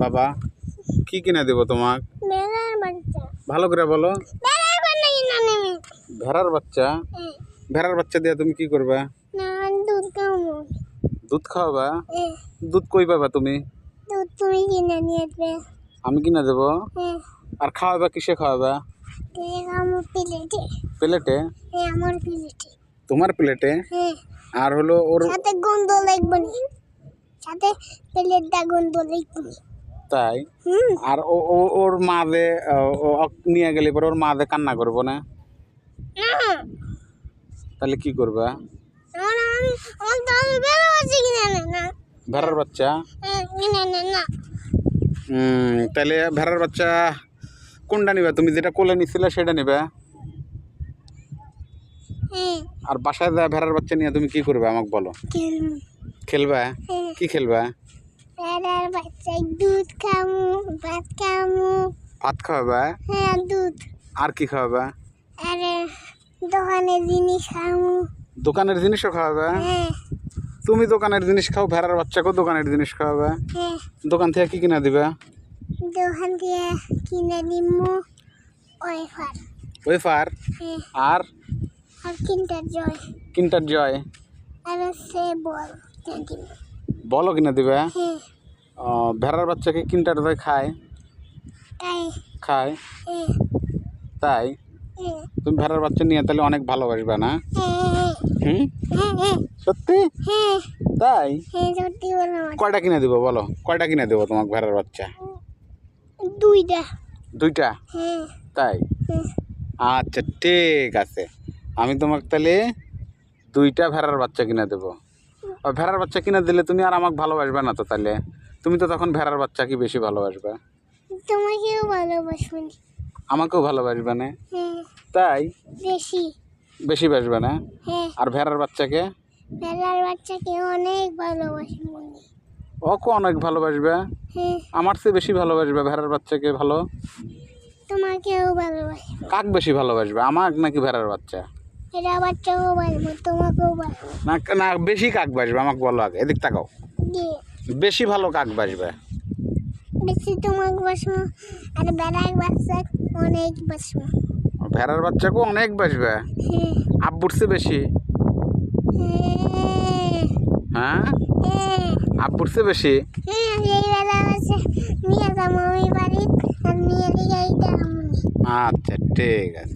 বাবা কি কিনে দেবো তোমাক? ভালো করে বলো। ভেড়ার বাচ্চা? ভেড়ার বাচ্চা দিয়ে তুমি কি করবে? দুধ খাওয়াবা? দুধ কই পাবা তুমি? আমি কিনে দেবো? আর খাওয়াবা কিসে খাওয়াবা? প্লেটে। তোমার প্লেটে? আর হলো ওর সাথে গন্ধ লাগবে না। সাথে প্লেটটা গন্ধ লাগবে তাই? আর ও ওর মা ও নিয়ে গেলে পরে ওর মা দে কান্না করব না? তাহলে কি করবা? ভেড়ার বাচ্চা? হ্যাঁ হুম তাহলে ভেড়ার বাচ্চা কোনটা নিবে? তুমি যেটা কোলে নিছিলে সেটা নিবে। হ্যাঁ। আর বাসায় যা ভেড়ার বাচ্চা নিয়ে তুমি কি করবে আমাকে বলো। খেলব। খেলবা? হ্যাঁ। কি খেলবা? বেড়ার বাচ্চায় দুধ খামু ভাত খামু। ভাত খাওয়াবা? হ্যাঁ দুধ। আর কি খাওয়াবা? আরে দোকানের জিনিস খামু। দোকানের জিনিসও খাওয়াবা? হ্যাঁ। তুমি দোকানের জিনিস খাও ভেড়ার বাচ্চাকেও দোকানের জিনিস খাওয়াবা। হ্যাঁ। দোকান থেকে কি কিনা দিবা? দোকান থেকে কিনে নিমু ওয়েফার। ওয়েফার? হ্যাঁ। আর? আর কিনটার জয়। কিনটার জয়। আর সে বল কিনে দিমু। বলো কিনে দিবা? ভেড়ার বাচ্চাকে কিনটার জয় খায়? খায়? তাই? তুমি ভেড়ার বাচ্চা নিয়ে তাহলে অনেক ভালোবাসবে না? হুম। সত্যি? তাই? কয়টা কিনে দেবো বলো? কয়টা কিনে দেবো তোমাকে ভেড়ার বাচ্চা? দুইটা। দুইটা? তাই? আচ্ছা ঠিক আছে। আমি তোমাকে তাহলে দুইটা ভেড়ার বাচ্চা কিনে দেবো। ভেড়ার বাচ্চা কিনে দিলে তুমি আর আমাকে ভালোবাসবে না তো তাহলে? তুমি তো তখন ভেড়ার বাচ্চা কি বেশি ভালোবাসবে? তোমাকেও ভালোবাসবেন আমাকেও ভালোবাসবে না? হ্যাঁ। তাই? বেশি। বেশি বাসবে না? হ্যাঁ। আর ভেড়ার বাচ্চাকে? বেলার বাচ্চাকে অনেক ভালোবাসি মনে ওকে অনেক ভালোবাসবে? হ্যাঁ। আমার চেয়ে বেশি ভালোবাসবে ভেড়ার বাচ্চাকে ভালো? তোমাকেও ভালোবাসি। কাক বেশি ভালোবাসবে? আমার নাকি ভেড়ার বাচ্চা? বাচ্চাকেও তোমাকেও না। না বেশি কাক বাসবে আমাকে বলো আগে এদিক তাকাও। বেশি ভালো কাক বাসবে। বেশি তোমাকে বাসবো আর বেড়ার বাচ্চা অনেক বাসবো। ভেড়ার বাচ্চাকেও অনেক বাসবে। হ্যাঁ। আব্বুর চেয়ে বেশি। হ্যাঁ? হ্যাঁ হ্যাঁ আব্বুর চেয়ে বেশি হ্যাঁ আমি আচ্ছা ঠিক আছে।